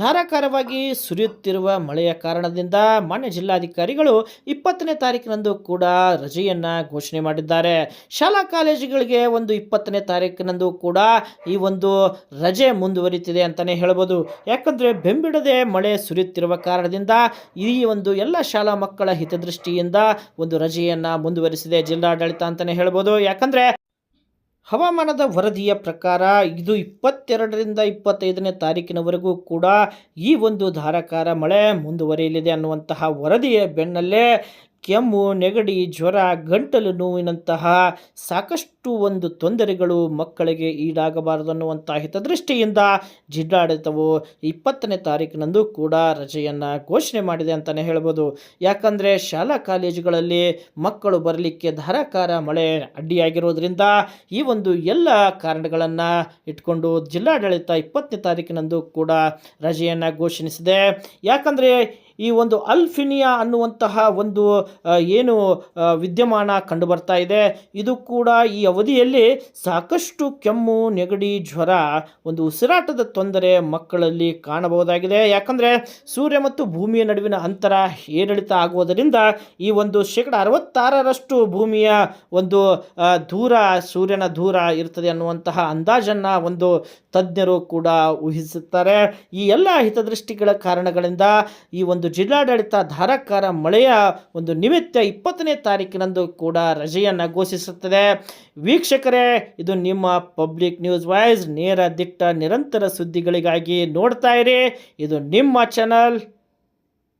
ಧಾರಾಕಾರವಾಗಿ ಸುರಿಯುತ್ತಿರುವ ಮಳೆಯ ಕಾರಣದಿಂದ ಮಾನ್ಯ ಜಿಲ್ಲಾಧಿಕಾರಿಗಳು ಇಪ್ಪತ್ತನೇ ತಾರೀಕಿನಂದು ಕೂಡ ರಜೆಯನ್ನು ಘೋಷಣೆ ಮಾಡಿದ್ದಾರೆ. ಶಾಲಾ ಕಾಲೇಜುಗಳಿಗೆ ಒಂದು ಇಪ್ಪತ್ತನೇ ತಾರೀಕಿನಂದು ಕೂಡ ಈ ಒಂದು ರಜೆ ಮುಂದುವರಿತಿದೆ ಅಂತಲೇ ಹೇಳ್ಬೋದು. ಯಾಕಂದರೆ ಬೆಂಬಿಡದೆ ಮಳೆ ಸುರಿಯುತ್ತಿರುವ ಕಾರಣದಿಂದ ಈ ಒಂದು ಎಲ್ಲ ಶಾಲಾ ಮಕ್ಕಳ ಹಿತದೃಷ್ಟಿಯಿಂದ ಒಂದು ರಜೆಯನ್ನು ಮುಂದುವರಿಸಿದೆ ಜಿಲ್ಲಾಡಳಿತ ಅಂತಲೇ ಹೇಳ್ಬೋದು. ಯಾಕಂದರೆ ಹವಾಮಾನದ ವರದಿಯ ಪ್ರಕಾರ ಇದು ಇಪ್ಪತ್ತೆರಡರಿಂದ ಇಪ್ಪತ್ತೈದನೇ ತಾರೀಕಿನವರೆಗೂ ಕೂಡ ಈ ಒಂದು ಧಾರಾಕಾರ ಮಳೆ ಮುಂದುವರಿಯಲಿದೆ ಅನ್ನುವಂತಹ ವರದಿಯ ಬೆನ್ನಲ್ಲೇ ಕೆಮ್ಮು, ನೆಗಡಿ, ಜ್ವರ, ಗಂಟಲು ನೋವಿನಂತಹ ಸಾಕಷ್ಟು ಒಂದು ತೊಂದರೆಗಳು ಮಕ್ಕಳಿಗೆ ಈಡಾಗಬಾರದು ಅನ್ನುವಂಥ ಹಿತದೃಷ್ಟಿಯಿಂದ ಜಿಲ್ಲಾಡಳಿತವು ಇಪ್ಪತ್ತನೇ ತಾರೀಕಿನಂದು ಕೂಡ ರಜೆಯನ್ನು ಘೋಷಣೆ ಮಾಡಿದೆ ಅಂತಲೇ ಹೇಳ್ಬೋದು. ಯಾಕಂದರೆ ಶಾಲಾ ಕಾಲೇಜುಗಳಲ್ಲಿ ಮಕ್ಕಳು ಬರಲಿಕ್ಕೆ ಧಾರಾಕಾರ ಮಳೆ ಅಡ್ಡಿಯಾಗಿರೋದ್ರಿಂದ ಈ ಒಂದು ಎಲ್ಲ ಕಾರಣಗಳನ್ನು ಇಟ್ಕೊಂಡು ಜಿಲ್ಲಾಡಳಿತ ಇಪ್ಪತ್ತನೇ ತಾರೀಕಿನಂದು ಕೂಡ ರಜೆಯನ್ನು ಘೋಷಣಿಸಿದೆ. ಯಾಕಂದರೆ ಈ ಒಂದು ಅಲ್ಫಿನಿಯಾ ಅನ್ನುವಂತಹ ಒಂದು ಏನು ವಿದ್ಯಮಾನ ಕಂಡು ಬರ್ತಾ ಇದೆ. ಇದು ಕೂಡ ಈ ಅವಧಿಯಲ್ಲಿ ಸಾಕಷ್ಟು ಕೆಮ್ಮು, ನೆಗಡಿ, ಜ್ವರ ಒಂದು ಉಸಿರಾಟದ ತೊಂದರೆ ಮಕ್ಕಳಲ್ಲಿ ಕಾಣಬಹುದಾಗಿದೆ. ಯಾಕಂದರೆ ಸೂರ್ಯ ಮತ್ತು ಭೂಮಿಯ ನಡುವಿನ ಅಂತರ ಏರಿಳಿತ ಆಗುವುದರಿಂದ ಈ ಒಂದು ಶೇಕಡ ಅರವತ್ತಾರರಷ್ಟು ಭೂಮಿಯ ಒಂದು ದೂರ, ಸೂರ್ಯನ ದೂರ ಇರ್ತದೆ ಅನ್ನುವಂತಹ ಅಂದಾಜನ್ನು ಒಂದು ತಜ್ಞರು ಕೂಡ ಊಹಿಸುತ್ತಾರೆ. ಈ ಎಲ್ಲ ಹಿತದೃಷ್ಟಿಗಳ ಕಾರಣಗಳಿಂದ ಈ ಒಂದು ಜಿಲ್ಲಾಡಳಿತ ಧಾರಾಕಾರ ಮಳೆಯ ಒಂದು ನಿಮಿತ್ತ ಇಪ್ಪತ್ತನೇ ತಾರೀಕಿನಂದು ಕೂಡ ರಜೆಯನ್ನು ಘೋಷಿಸುತ್ತದೆ. ವೀಕ್ಷಕರೇ, ಇದು ನಿಮ್ಮ ಪಬ್ಲಿಕ್ ನ್ಯೂಸ್ ವಾಯ್ಸ್ ನೇರ ದಿಟ್ಟ ನಿರಂತರ ಸುದ್ದಿಗಳಿಗಾಗಿ ನೋಡ್ತಾ ಇರಿ. ಇದು ನಿಮ್ಮ ಚಾನಲ್.